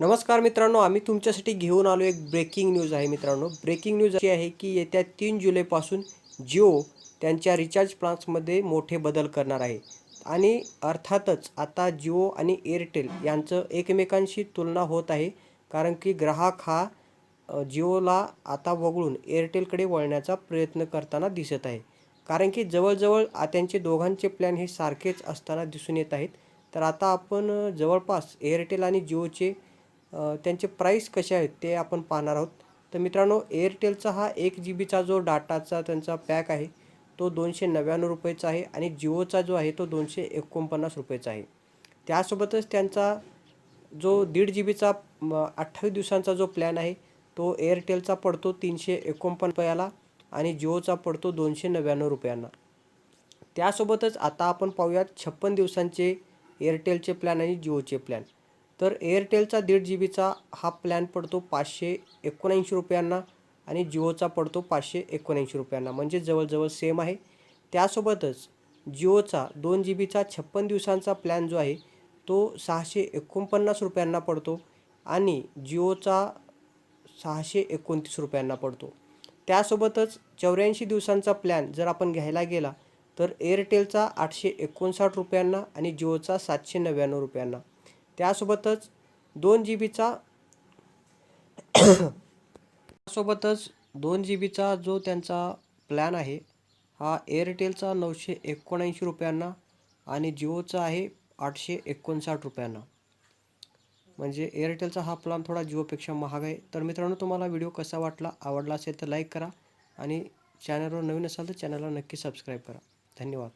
नमस्कार मित्रांनो आम्ही तुमच्यासाठी घेऊन आलो एक ब्रेकिंग न्यूज आहे मित्रांनो. ब्रेकिंग न्यूज अशी आहे की येत्या तीन जुलैपासून जिओ त्यांच्या रिचार्ज प्लान्समध्ये मोठे बदल करणार आहे. आणि अर्थातच आता जिओ आणि एअरटेल यांचं एकमेकांशी तुलना होत आहे. कारण की ग्राहक हा जिओला आता वगळून एअरटेलकडे वळण्याचा प्रयत्न करताना दिसत आहे. कारण की जवळजवळ त्यांचे दोघांचे प्लॅन हे सारखेच असताना दिसून येत आहेत. तर आता आपण जवळपास एअरटेल आणि जिओचे त्यांचे प्राईस कसे आहेत ते आपण पाहणार आहोत. तर मित्रांनो एअरटेलचा हा एक जी बीचा जो डाटाचा त्यांचा पॅक आहे तो दोनशे नव्याण्णव रुपयेचा आहे आणि जिओचा जो आहे तो दोनशे एकोणपन्नास रुपयेचा आहे. त्यासोबतच त्यांचा जो दीड जी बीचा अठ्ठावीस दिवसांचा जो प्लॅन आहे तो एअरटेलचा पडतो तीनशे एकोणपन्न रुपयाला आणि जिओचा पडतो दोनशे नव्याण्णव रुपयांना. त्यासोबतच आता आपण पाहूयात छप्पन दिवसांचे एअरटेलचे प्लॅन आणि जिओचे प्लॅन तर एअरटेलचा दीड जी बीचा हा प्लॅन पडतो पाचशे एकोणऐंशी रुपयांना आणि जिओचा पडतो पाचशे एकोणऐंशी रुपयांना. म्हणजे जवळजवळ सेम आहे. त्यासोबतच जिओचा दोन जी बीचा छप्पन दिवसांचा प्लॅन जो आहे तो सहाशे एकोणपन्नास रुपयांना पडतो आणि जिओचा सहाशे एकोणतीस रुपयांना पडतो. त्यासोबतच चौऱ्याऐंशी दिवसांचा प्लॅन जर आपण घ्यायला गेला तर एअरटेलचा आठशे एकोणसाठ रुपयांना आणि जिओचा सातशे नव्याण्णव रुपयांना. त्यासोबतच दोन जी बीचा त्यासोबतच दोन जी बीचा जो त्यांचा प्लॅन आहे हा एअरटेलचा नऊशे एकोणऐंशी रुपयांना आणि जिओचा आहे आठशे एकोणसाठ रुपयांना. म्हणजे एअरटेलचा हा प्लॅन थोडा जिओपेक्षा महाग आहे. तर मित्रांनो तुम्हाला व्हिडिओ कसा वाटला आवडला असेल तर लाईक करा आणि चॅनलवर नवीन असाल तर चॅनलला नक्की सबस्क्राईब करा. धन्यवाद.